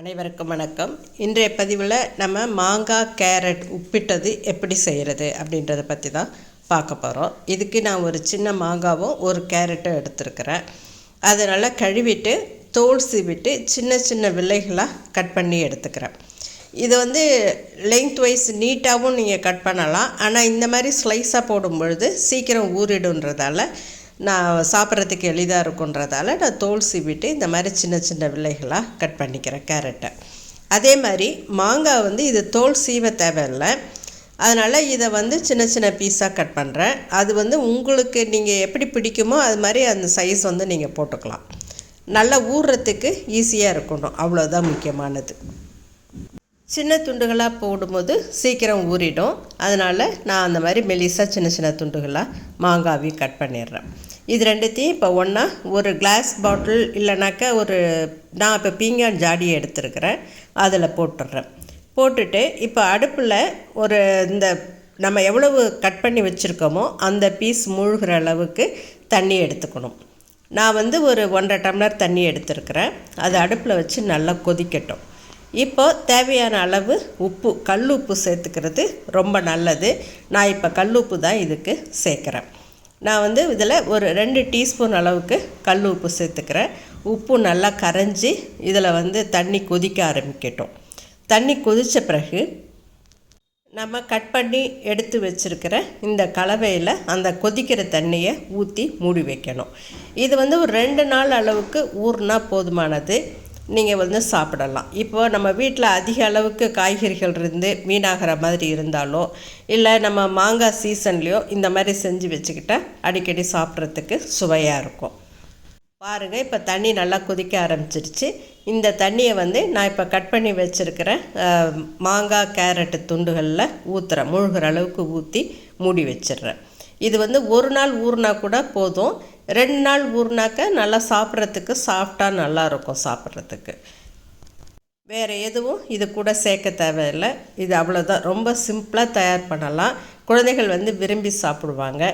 அனைவருக்கும் வணக்கம். இன்றைய பதிவில் நம்ம மாங்காய் கேரட் உப்பிட்டது எப்படி செய்கிறது அப்படின்றத பற்றி தான் பார்க்க போகிறோம் இதுக்கு நான் ஒரு சின்ன மாங்காவும் ஒரு கேரட்டும் எடுத்துருக்கிறேன். அதை நல்லா கழுவிட்டு தோல் சீவிட்டு சின்ன சின்ன வில்லைகளாக கட் பண்ணி எடுத்துக்கிறேன். இது வந்து லெங்த் வைஸ் நீட்டாகவும் நீங்கள் கட் பண்ணலாம். ஆனால் இந்த மாதிரி ஸ்லைஸாக போடும்பொழுது சீக்கிரம் ஊறிடுன்றதால நான் சாப்பிட்றதுக்கு எளிதாக இருக்குன்றதால நான் தோல் சீவிட்டு இந்த மாதிரி சின்ன சின்ன வில்லைகளாக கட் பண்ணிக்கிறேன் கேரட்டை. அதே மாதிரி மாங்காய் வந்து இது தோல் சீவ தேவையில்லை. அதனால் இதை வந்து சின்ன சின்ன பீஸாக கட் பண்ணுறேன் அது வந்து உங்களுக்கு நீங்கள் எப்படி பிடிக்குமோ அது மாதிரி அந்த சைஸ் வந்து நீங்கள் போட்டுக்கலாம். நல்லா ஊறுறதுக்கு ஈஸியாக இருக்கணும். அவ்வளோதான் முக்கியமானது. சின்ன துண்டுகளாக போடும்போது சீக்கிரம் ஊறிடும். அதனால் நான் அந்த மாதிரி மெலிசாக சின்ன சின்ன துண்டுகளாக மாங்காவையும் கட் பண்ணிடுறேன். இது ரெண்டுத்தையும் இப்போ ஒன்றா ஒரு கிளாஸ் பாட்டில் இல்லைனாக்கா ஒரு நான் இப்போ பீங்கான் ஜாடியை எடுத்துருக்கிறேன். அதில் போட்டுடுறேன். போட்டுட்டு இப்போ அடுப்பில் ஒரு இந்த நம்ம எவ்வளவு கட் பண்ணி வச்சுருக்கோமோ அந்த பீஸ் மூழ்கிற அளவுக்கு தண்ணி எடுத்துக்கணும். நான் வந்து ஒரு ஒன்றரை டம்ளர் தண்ணி எடுத்துருக்கிறேன். அது அடுப்பில் வச்சு நல்லா கொதிக்கட்டும். இப்போது தேவையான அளவு உப்பு கல் உப்பு சேர்த்துக்கிறது ரொம்ப நல்லது. நான் இப்போ கல் உப்பு தான் இதுக்கு சேர்க்குறேன். நான் வந்து இதில் ஒரு ரெண்டு டீஸ்பூன் அளவுக்கு கல் உப்பு சேர்த்துக்கிறேன். உப்பு நல்லா கரைஞ்சி இதில் வந்து தண்ணி கொதிக்க ஆரம்பிக்கட்டும். தண்ணி கொதித்த பிறகு நம்ம கட் பண்ணி எடுத்து வச்சுருக்கிற இந்த கலவையில் அந்த கொதிக்கிற தண்ணியை ஊற்றி மூடி வைக்கணும். இது வந்து ஒரு ரெண்டு நாள் அளவுக்கு ஊறினா போதுமானது. நீங்கள் வந்து சாப்பிடலாம். இப்போ நம்ம வீட்டில் அதிக அளவுக்கு காய்கறிகள் இருந்து வீணாகிற மாதிரி இருந்தாலோ இல்லை நம்ம மாங்காய் சீசன்லேயோ இந்த மாதிரி செஞ்சு வச்சுக்கிட்டால் அடிக்கடி சாப்பிட்றதுக்கு சுவையாக இருக்கும். பாருங்கள் இப்போ தண்ணி நல்லா கொதிக்க ஆரம்பிச்சிருச்சு. இந்த தண்ணியை வந்து நான் இப்போ கட் பண்ணி வச்சுருக்கிற மாங்காய் கேரட்டு துண்டுகளில் ஊற்றுறேன் முழுகிற அளவுக்கு ஊற்றி மூடி வச்சிடுறேன். இது வந்து ஒரு நாள் ஊறினா கூட போதும். ரெண்டு நாள் ஊறினாக்க நல்லா சாப்பிட்றதுக்கு சாஃப்டாக நல்லாயிருக்கும் சாப்பிட்றதுக்கு. வேறு எதுவும் இது கூட சேர்க்க தேவையில்லை. இது அவ்வளோதான் ரொம்ப சிம்பிளாக தயார் பண்ணலாம். குழந்தைகள் வந்து விரும்பி சாப்பிடுவாங்க.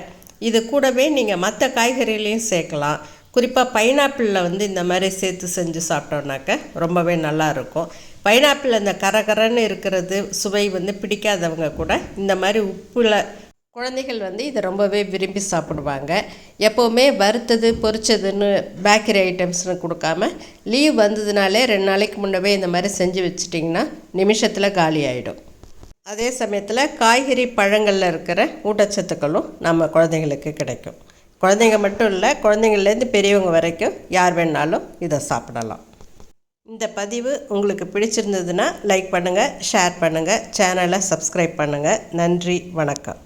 இது கூடவே நீங்கள் மற்ற காய்கறிகளையும் சேர்க்கலாம். குறிப்பாக பைனாப்பிளில் வந்து இந்த மாதிரி சேர்த்து செஞ்சு சாப்பிட்டோம்னாக்க ரொம்பவே நல்லாயிருக்கும் பைனாப்பிள் அந்த கரகரன்னு இருக்கிறது சுவை வந்து பிடிக்காதவங்க கூட இந்த மாதிரி உப்பில் குழந்தைகள் வந்து இதை ரொம்பவே விரும்பி சாப்பிடுவாங்க. எப்போவுமே வறுத்தது பொரிச்சதுன்னு பேக்கரி ஐட்டம்ஸ்னு கொடுக்காம லீவ் வந்ததுனாலே ரெண்டு நாளைக்கு முன்னவே இந்த மாதிரி செஞ்சு வச்சிட்டிங்கன்னா நிமிஷத்தில் காலி ஆகிடும் அதே சமயத்தில் காய்கறி பழங்களில் இருக்கிற ஊட்டச்சத்துக்களும் நம்ம குழந்தைங்களுக்கு கிடைக்கும். குழந்தைங்க மட்டும் இல்லை குழந்தைங்கள்லேருந்து பெரியவங்க வரைக்கும் யார் வேணாலும் இதை சாப்பிடலாம். இந்த பதிவு உங்களுக்கு பிடிச்சிருந்ததுன்னா லைக் பண்ணுங்கள் ஷேர் பண்ணுங்கள் சேனலை சப்ஸ்கிரைப் பண்ணுங்கள் நன்றி வணக்கம்.